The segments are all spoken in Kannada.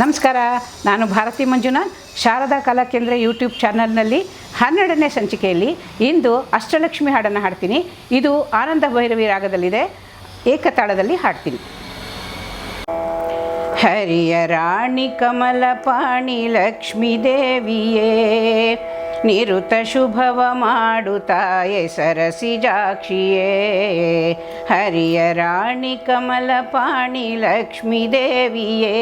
ನಮಸ್ಕಾರ, ನಾನು ಭಾರತಿ ಮಂಜುನಾಥ್, ಶಾರದಾ ಕಲಾಕೇಂದ್ರ ಯೂಟ್ಯೂಬ್ ಚಾನಲ್ನಲ್ಲಿ ಹನ್ನೆರಡನೇ ಸಂಚಿಕೆಯಲ್ಲಿ ಇಂದು ಅಷ್ಟಲಕ್ಷ್ಮಿ ಹಾಡನ್ನು ಹಾಡ್ತೀನಿ. ಇದು ಆನಂದ ಭೈರವಿ ರಾಗದಲ್ಲಿದೆ, ಏಕತಾಳದಲ್ಲಿ ಹಾಡ್ತೀನಿ. ಹರಿಯ ರಾಣಿ ಕಮಲ ಪಾಣಿ ಲಕ್ಷ್ಮೀ ದೇವಿಯೇ ನಿರುತ ಶುಭವ ಮಾಡುತ್ತಾಯೆ ಸರಸಿಜಾಕ್ಷಿಯೇ ಹರಿಯ ರಾಣಿ ಕಮಲ ಪಾಣಿ ಲಕ್ಷ್ಮೀ ದೇವಿಯೇ.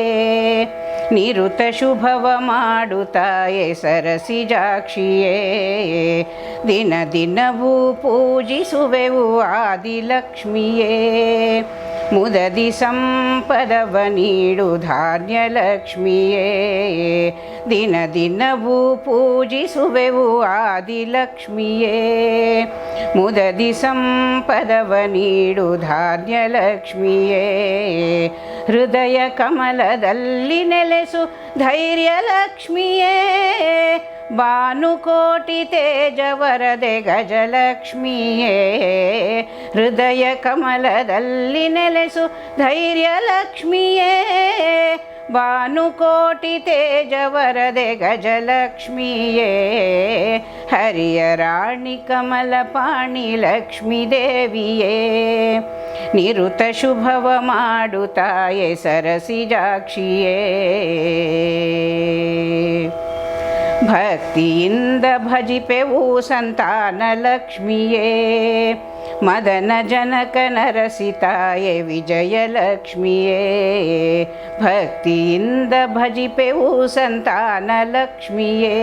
ನಿರುತ ಶುಭವ ಮಾಡುತ್ತಾಯೆ ಸರಸಿಜಾಕ್ಷಿಯೇ ದಿನ ದಿನವೂ ಪೂಜಿಸುವೆವು ಆದಿಲಕ್ಷ್ಮಿಯೇ. ಮುದದಿ ಸಂಪದವ ನೀಡು ಧಾನ್ಯಲಕ್ಷ್ಮಿಯೇ. ದಿನ ದಿನವೂ ಪೂಜಿಸುವೆವು ಆದಿಲಕ್ಷ್ಮಿಯೇ. ಮುದದಿ ಸಂಪದವ ನೀಡು ಧಾನ್ಯಲಕ್ಷ್ಮಿಯೇ. ಹೃದಯ ಕಮಲದಲ್ಲಿ ನೆಲೆಸು ಧೈರ್ಯಲಕ್ಷ್ಮಿಯೇ. ಭಾನುಕೋಟಿ ತೇಜವರದೆ ಗಜಲಕ್ಷ್ಮಿಯೇ. ಹೃದಯ ಕಮಲದಲ್ಲಿ ನೆಲೆಸು ಧೈರ್ಯಲಕ್ಷ್ಮಿಯೇ. ಭಾನುಕೋಟಿ ತೇಜವರದೆ ಗಜಲಕ್ಷ್ಮಿಯೇ ಹರಿಯ ರಾಣಿ ಕಮಲ ಪಾಣಿ ಲಕ್ಷ್ಮೀ ದೇವಿಯೇ ನಿರುತ ಶುಭವ ಮಾಡುತ್ತಾಯೆ ಸರಸಿಜಾಕ್ಷಿಯೇ ಭಕ್ತಿಯಿಂದ ಭಜಿಪೆವು ಸಂತಾನ ಲಕ್ಷ್ಮಿಯೇ ಮದನ ಜನಕ ನರಸಿತಾಯೆ ವಿಜಯಲಕ್ಷ್ಮಿಯೇ ಭಕ್ತಿಯಿಂದ ಭಜಿಪೆವು ಸಂತಾನ ಲಕ್ಷ್ಮಿಯೇ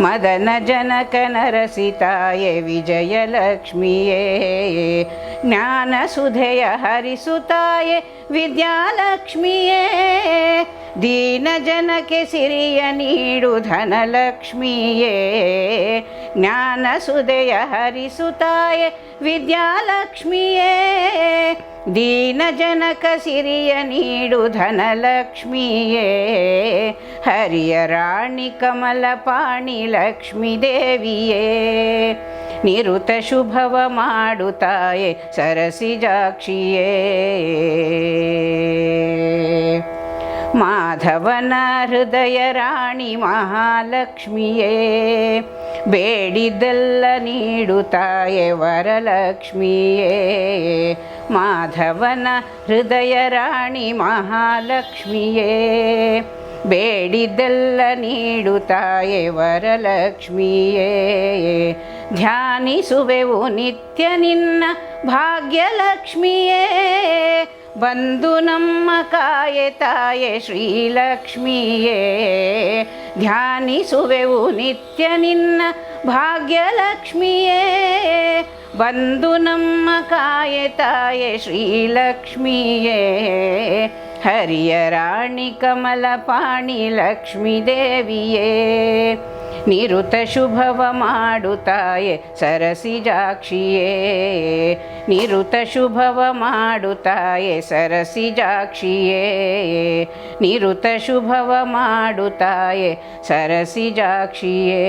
ಮದನ ಜನಕ ನರಸಿತಾಯೆ ವಿಜಯಲಕ್ಷ್ಮಿಯೇ ಜ್ಞಾನ ಸುಧೆಯ ಹರಿಸುತ್ತಾಯೆ ವಿದ್ಯಾಲಕ್ಷ್ಮಿಯೇ ದೀನ ಜನಕ್ಕೆ ಸಿರಿಯ ನೀಡು ಧನಲಕ್ಷ್ಮಿಯೇ ಜ್ಞಾನ ಸುದೆಯ ಹರಿಸುತ್ತಾಯೆ ವಿದ್ಯಾಲಕ್ಷ್ಮಿಯೇ ದೀನ ಜನಕ ಸಿರಿಯ ನೀಡು ಧನಲಕ್ಷ್ಮಿಯೇ ಹರಿಯ ರಾಣಿ ಕಮಲ ಪಾಣಿ ಲಕ್ಷ್ಮೀ ದೇವಿಯೇ ನಿರುತ ಶುಭವ ಮಾಡುತ್ತಾಯೆ ಸರಸಿಜಾಕ್ಷಿಯೇ ಮಾಧವನ ಹೃದಯ ರಾಣಿ ಮಹಾಲಕ್ಷ್ಮಿಯೇ ಬೇಡಿದ್ದೆಲ್ಲ ನೀಡುತ್ತಾಯೆ ವರಲಕ್ಷ್ಮಿಯೇ. ಮಾಧವನ ಹೃದಯ ರಾಣಿ ಮಹಾಲಕ್ಷ್ಮಿಯೇ. ಬೇಡಿದ್ದೆಲ್ಲ ನೀಡುತ್ತಾಯೆ ವರಲಕ್ಷ್ಮಿಯೇ. ಧ್ಯಾನಿಸುವೆವು ನಿತ್ಯ ನಿನ್ನ ಭಾಗ್ಯಲಕ್ಷ್ಮಿಯೇ. ಬಂದು ನಮ್ಮ ಕಾಯೆ ತಾಯೆ ಶ್ರೀಲಕ್ಷ್ಮಿಯೇ ಧ್ಯಾನಿಸುವೆವು ನಿತ್ಯ ನಿನ್ನ ಭಾಗ್ಯಲಕ್ಷ್ಮಿಯೇ ಬಂದು ನಮ್ಮ ಕಾಯೆ ತಾಯೆ ಶ್ರೀಲಕ್ಷ್ಮಿಯೇ ಹರಿಯ ರಾಣಿ ಕಮಲ ಪಾಣಿ ಲಕ್ಷ್ಮೀ ದೇವಿಯೇ ನಿರುತ ಶುಭವ ಮಾಡುತ್ತಾಯೆ ಸರಸಿಜಾಕ್ಷಿಯೇ ನಿರುತ ಶುಭವ ಮಾಡುತ್ತಾಯೆ ಸರಸಿಜಾಕ್ಷಿಯೇ ನಿರುತ ಶುಭವ ಮಾಡುತ್ತಾಯೆ ಸರಸಿಜಾಕ್ಷಿಯೇ